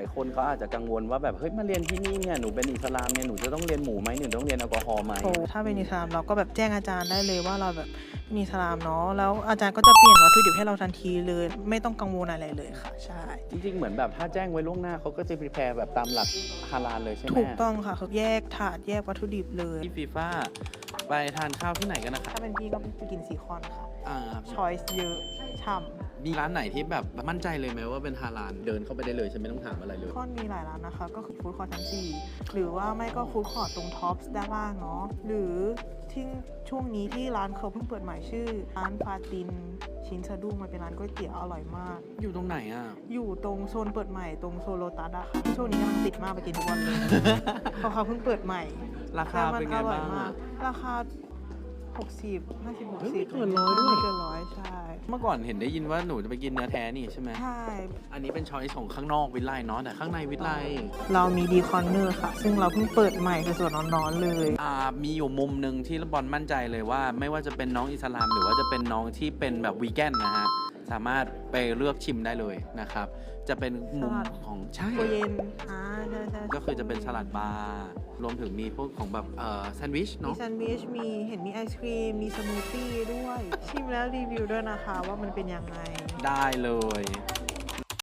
ายคนเขาอาจจะกังวลว่าแบบเฮ้ยมาเรียนที่นี่เนี่ยหนูเป็นอิสลามเนี่ยหนูจะต้องเรียนหมูไหมหนูต้องเรียนแอลกอฮอล์ไหม โอ้ถ้าเป็นอิสลามเราก็แบบแจ้งอาจารย์ได้เลยว่าเราแบบเป็นอิสลามเนาะแล้วอาจารย์ก็จะเปลี่ยนวัตถุดิบให้เราทันทีเลย ไม่ต้องกังวลอะไรเลยค่ะ ใช่ จริงๆ เหมือนแบบถ้าแจ้งไว้ล่วงหน้าเขาก็จะพรีแพร์แบบตามหลักฮาลาลเลยใช่ไหมถูกต้องค่ะคือแยกถาดแยกวัตถุดิบเลยที่ฟีฟ่าไปทานข้าวที่ไหนกันนะครับถ้าเป็นพี่ก็ไปกินซีคอนค่ะ อ่า ช้อยส์เยอะฉ่ มีร้านไหนที่แบบมั่นใจเลยไหมว่าเป็นฮาลาลเดินเข้าไปได้เลยใช่ไหมไม่ต้องถามอะไรเลยำก็มีหลายร้านนะคะ ก็คือฟู้ดคอร์ทชั้นสี่หรือว่าไม่ก็ฟู้ดคอร์ทตรงท็อปส์ด้านล่างเนาะหรือที่ช่วงนี้ที่ร้านเขาเพิ่งเปิดใหม่ชื่อร้านฟาตินชินสะดุ้งมันเป็นร้านก๋วยเตี๋ยวอร่อยมาก อยู่ตรงไหนอะ อยู่ตรงโซนเปิดใหม่ตรงโซโลตัสอะค่ะช่วงนี้กำลังติดมากไปกินทุกวันเลยเพราะเขาเพิ่งเปิดใหม่ราคาแต่มัเป็นไงอร่อยบ้างมาอะกราคา60 50เฮ้ย60ไม่เกินร้อยด้วย ไม่เกินร้อยใช่ เมื่อก่อนเห็นได้ยินว่าหนูจะไปกินเนื้อแท้นี่ใช่ไหมใช่ อันนี้เป็นช้อยส์ของข้างนอกวิทไลเนาะแต่ข้างในวิทไลเรามีดีคอนเนอร์ค่ะ ซึ่งเราเพิ่งเปิดใหม่คือส่วนร้อนๆเลย อ่ามีอยู่มุมหนึ่งที่บอลมั่นใจเลยว่า ไม่ว่าจะเป็นน้องอิสลามหรือว่าจะเป็นน้องที่เป็นแบบวีแกนนะฮะ สามารถไปเลือกชิมได้เลยนะครับ จะเป็นมุมสลัด ของใช่โคเย็นอ่าใช่ใช่ก็คือจะเป็นสลัดบาร์รวมถึงมีพวกของแบบเอ่อแซนด์วิชมีเนาะ แซนด์วิชมีเห็นมีไอศครีม มีสมูทตี้ด้วย ชิมแล้วรีวิวด้วยนะคะว่ามันเป็นยังไง ได้เลย